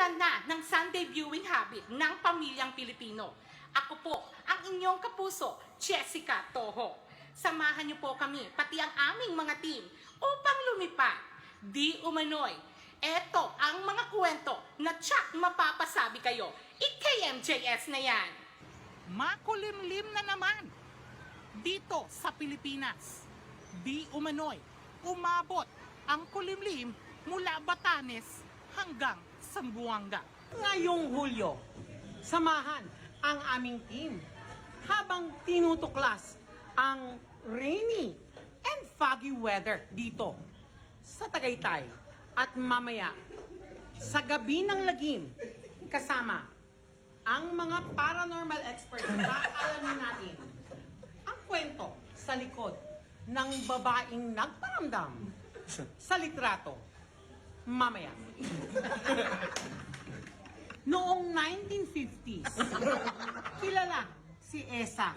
Simulan na ng Sunday viewing habit ng pamilyang Pilipino. Ako po, ang inyong kapuso, Jessica Toho. Samahan niyo po kami, pati ang aming mga team, upang lumipad. Di umano'y. Eto ang mga kwento na tsak mapapasabi kayo. IKMJS na yan. Makulimlim na naman. Dito sa Pilipinas. Di umano'y. Umabot ang kulimlim mula Batanes hanggang Sambuanga. Ngayong Hulyo, samahan ang aming team habang tinutuklas ang rainy and foggy weather dito sa Tagaytay at mamaya sa gabi ng lagim kasama ang mga paranormal experts na alamin natin ang kwento sa likod ng babaeng nagparamdam sa litrato mamaya. Noong 1950s, kilala si Esa